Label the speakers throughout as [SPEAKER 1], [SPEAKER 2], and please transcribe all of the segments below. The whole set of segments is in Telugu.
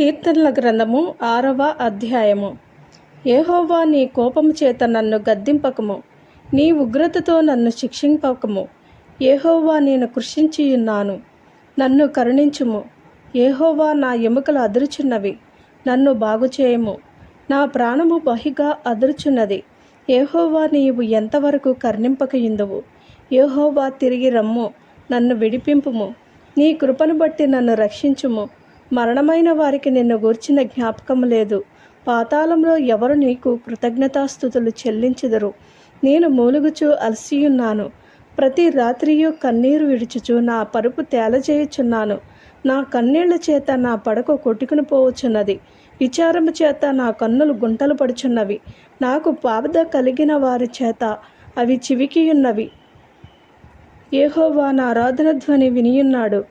[SPEAKER 1] కీర్తనల గ్రంథము ఆరవ అధ్యాయము. ఏహోవా నీ కోపము చేత నన్ను గద్దింపకము. నీ ఉగ్రతతో నన్ను శిక్షింపకము. ఏహోవా నేను కృషించి ఉన్నాను నన్ను కరుణించుము. ఏహోవా నా ఎముకలు అదురుచున్నవి. నన్ను బాగు చేయము నా ప్రాణము బహిగా అదురుచున్నది. ఏహోవా నీవు ఎంతవరకు కరుణింపకయుందువు? ఏహోవా తిరిగి రమ్ము. నన్ను విడిపింపుము. నీ కృపను బట్టి నన్ను రక్షించుము. మరణమైన వారికి నిన్ను గూర్చిన జ్ఞాపకం లేదు. పాతాళంలో ఎవరు నీకు కృతజ్ఞతాస్థుతులు చెల్లించదరు? నేను మూలుగుచు అలసియున్నాను. ప్రతి రాత్రియు కన్నీరు విడుచుచు నా పరుపు తేలజేయుచున్నాను. నా కన్నీళ్ళ చేత నా పడక కొట్టుకుని పోవచ్చున్నది. విచారము చేత నా కన్నులు గుంటలు పడుచున్నవి. నాకు పాపద కలిగిన వారి చేత అవి చివికియున్నవి. ఏహోవా నా ఆరాధన ధ్వని వినియున్నాడు.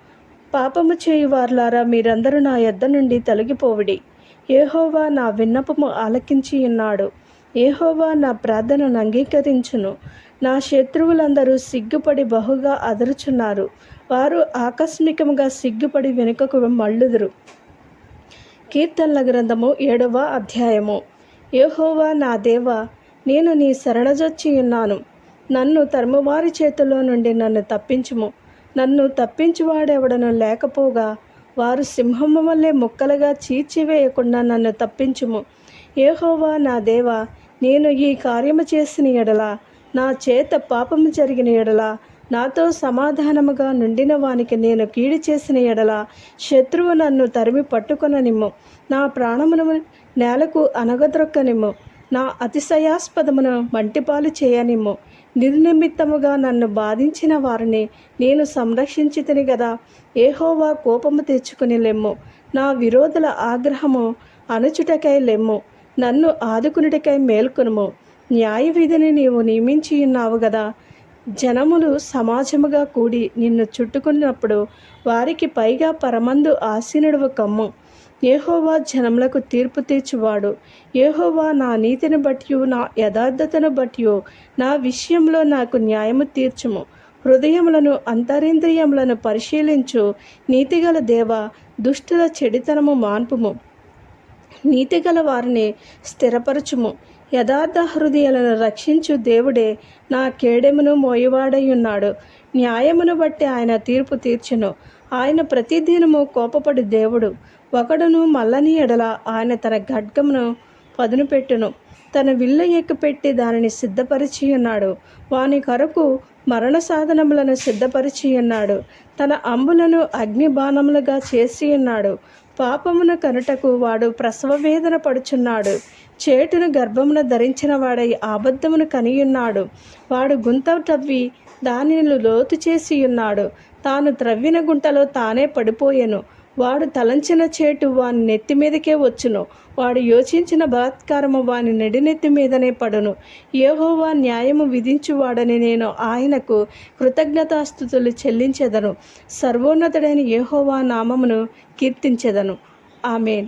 [SPEAKER 1] పాపము చేయు వార్లారా మీరందరూ నా యొద్ద నుండి తొలగిపోవిడి. ఏహోవా నా విన్నపము ఆలకించి ఉన్నాడు. ఏహోవా నా ప్రార్థనను అంగీకరించును. నా శత్రువులందరూ సిగ్గుపడి బహుగా అదరుచున్నారు. వారు ఆకస్మికముగా సిగ్గుపడి వెనుకకు మళ్ళుదురు. కీర్తనల గ్రంథము ఏడవ అధ్యాయము. ఏహోవా నా దేవ నేను నీ శరణజొచ్చి ఉన్నాను. నన్ను తరుమువారి చేతిలో నుండి నన్ను తప్పించుము. నన్ను తప్పించువాడెవడను లేకపోగా వారు సింహము వల్లే ముక్కలుగా చీల్చివేయకుండా నన్ను తప్పించుము. ఏహోవా నా దేవ నేను ఈ కార్యము చేసిన ఎడల నా చేత పాపము జరిగిన ఎడల నాతో సమాధానముగా నుండిన వానికి నేను కీడు చేసిన ఎడల శత్రువు నన్ను తరిమి పట్టుకొననిమ్ము. నా ప్రాణమును నేలకు అనగద్రొక్కనిమ్ము నా అతిశయాస్పదమును మంటిపాలు చేయనిమ్ము. నిర్నిమిత్తముగా నన్ను బాధించిన వారిని నేను సంరక్షించితిని గదా. ఏహోవా కోపము తెచ్చుకుని లెమ్ము. నా విరోధుల ఆగ్రహము అణుచుటకై లెమ్ము. నన్ను ఆదుకునుటకై మేల్కొనుము. న్యాయ విధిని నీవు నియమించి ఉన్నావు గదా. జనములు సమాజముగా కూడి నిన్ను చుట్టుకున్నప్పుడు వారికి పైగా పరమందు ఆసీనుడువు కమ్ము. ఏహోవా జనములకు తీర్పు తీర్చువాడు. ఏహోవా నా నీతిని బట్టి నా యథార్థతను బట్టి నా విషయంలో నాకు న్యాయము తీర్చుము. హృదయములను అంతరింద్రియములను పరిశీలించు. నీతిగల దేవ దుష్టుల చెడితనము మాన్పుము. నీతిగల వారిని స్థిరపరచుము. యథార్థ హృదయాలను రక్షించు దేవుడే నా కేడెమును మోయవాడై ఉన్నాడు. న్యాయమును బట్టి ఆయన తీర్పు తీర్చును. ఆయన ప్రతిదినము కోపపడి దేవుడు. ఒకడును మల్లని ఎడల ఆయన తన ఖడ్గమును పదును పెట్టును తన విల్లు ఎక్కుపెట్టి దానిని సిద్ధపరిచి ఉన్నాడు వాని కొరకు మరణ సాధనములను సిద్ధపరిచి ఉన్నాడు తన అంబులను అగ్ని బాణములుగా చేసి ఉన్నాడు పాపమును కనుటకు వాడు ప్రసవ వేదన పడుచున్నాడు. చేటును గర్భమున ధరించిన వాడై ఆబద్ధమును కనియున్నాడు. వాడు గుంత తవ్వి దానిని లోతు చేసి ఉన్నాడు తాను త్రవ్విన గుంటలో తానే పడిపోయెను. వాడు తలంచిన చేటు వాని నెత్తి మీదకే వచ్చును. వాడు యోచించిన బలాత్కారము వాని నెడినెత్తి మీదనే పడును. ఏహోవా న్యాయము విధించువాడని నేను ఆయనకు కృతజ్ఞతాస్థుతులు చెల్లించెదను. సర్వోన్నతుడైన ఏహోవా నామమును కీర్తించెదను. ఆమెన్.